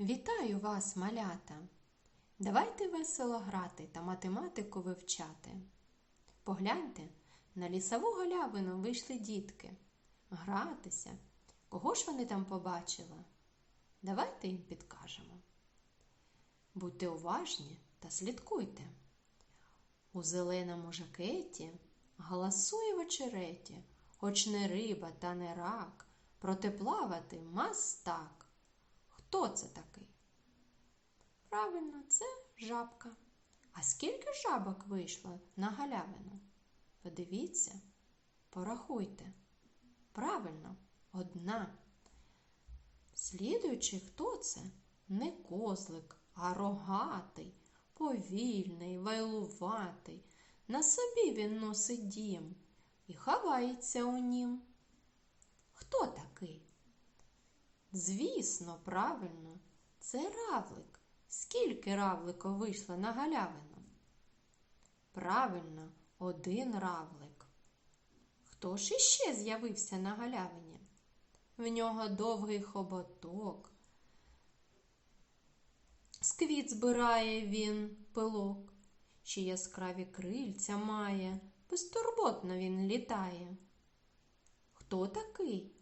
Вітаю вас, малята! Давайте весело грати та математику вивчати. Погляньте, на лісову галявину вийшли дітки. Гратися. Кого ж вони там побачили? Давайте їм підкажемо. Будьте уважні та слідкуйте. У зеленому жакеті галасує в очереті, хоч не риба та не рак, проте плавати мастак. Хто це такий? Правильно, це жабка. А скільки жабок вийшло на галявину? Подивіться, порахуйте. Правильно, одна. Слідуючи, хто це? Не козлик, а рогатий, повільний, вайлуватий. На собі він носить дім і ховається у нім. Хто такий? Звісно, правильно, це равлик. Скільки равлико вийшло на галявину? Правильно, один равлик. Хто ж іще з'явився на галявині? В нього довгий хоботок. З квіт збирає він пилок, ще яскраві крильця має, безтурботно він літає. Хто такий?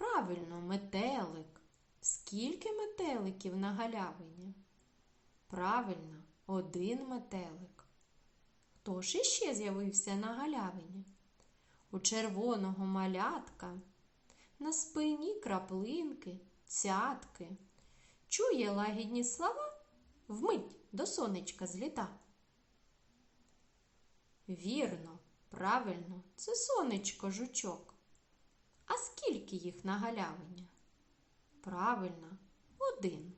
Правильно, метелик. Скільки метеликів на галявині? Правильно, один метелик. Хто ж іще з'явився на галявині? У червоного малятка, на спині краплинки, цятки. Чує лагідні слова, вмить до сонечка зліта. Вірно, правильно, це сонечко жучок. А скільки їх на галявині? Правильно, один.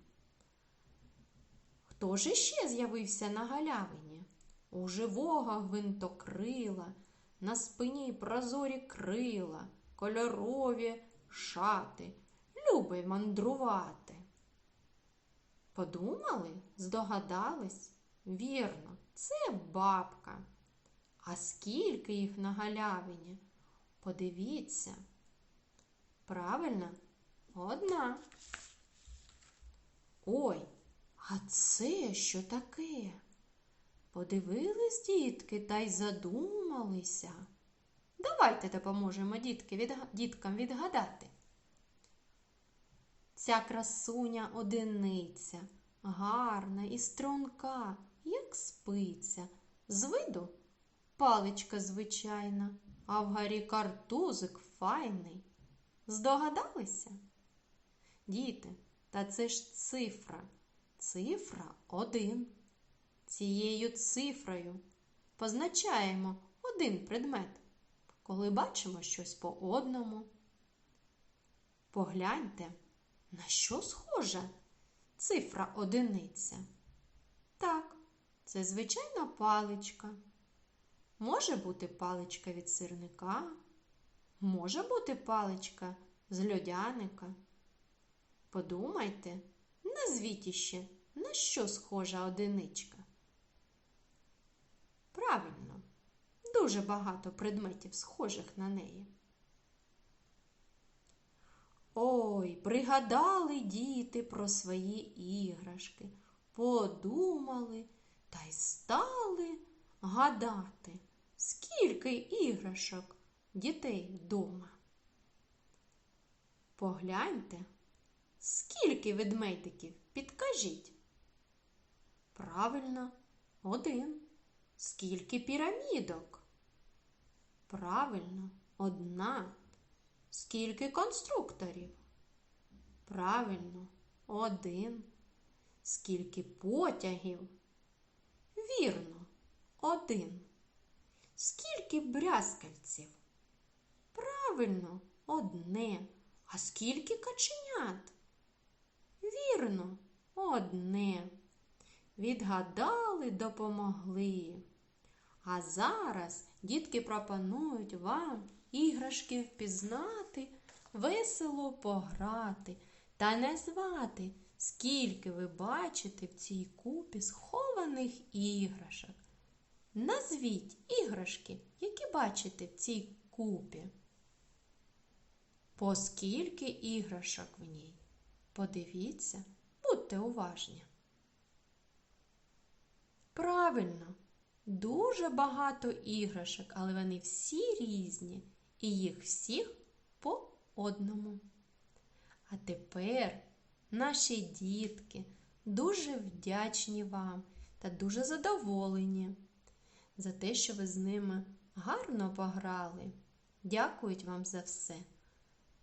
Хто ж іще з'явився на галявині? У живого гвинтокрила, на спині прозорі крила, кольорові шати, любить мандрувати. Подумали, здогадались? Вірно, це бабка. А скільки їх на галявині? Подивіться. Правильно, одна. Ой, а це що таке? Подивились дітки та й задумалися. Давайте допоможемо дітки, від... діткам відгадати. Ця красуня одиниця, гарна і струнка, як спиця. З виду паличка звичайна, а вгорі картузик файний. Здогадалися? Діти, та це ж цифра. Цифра один. Цією цифрою позначаємо один предмет, коли бачимо щось по одному. Погляньте, на що схожа цифра одиниця. Так, це звичайна паличка. Може бути паличка від сирника, може бути паличка з льодяника. Подумайте, назвіть іще, на що схожа одиничка. Правильно, дуже багато предметів схожих на неї. Ой, пригадали діти про свої іграшки, подумали та й стали гадати, скільки іграшок дітей вдома. Погляньте, скільки ведмедиків підкажіть. Правильно, один. Скільки пірамідок? Правильно, одна. Скільки конструкторів? Правильно, один. Скільки потягів? Вірно, один. Скільки брязкальців? Правильно, одне. А скільки каченят? Вірно, одне. Відгадали, допомогли. А зараз дітки пропонують вам іграшки впізнати, весело пограти та назвати, скільки ви бачите в цій купі схованих іграшок. Назвіть іграшки, які бачите в цій купі. По іграшок в ній? Подивіться, будьте уважні. Правильно, дуже багато іграшок, але вони всі різні, і їх всіх по одному. А тепер наші дітки дуже вдячні вам та дуже задоволені за те, що ви з ними гарно пограли. Дякують вам за все.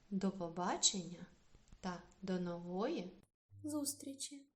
До побачення та до нової зустрічі!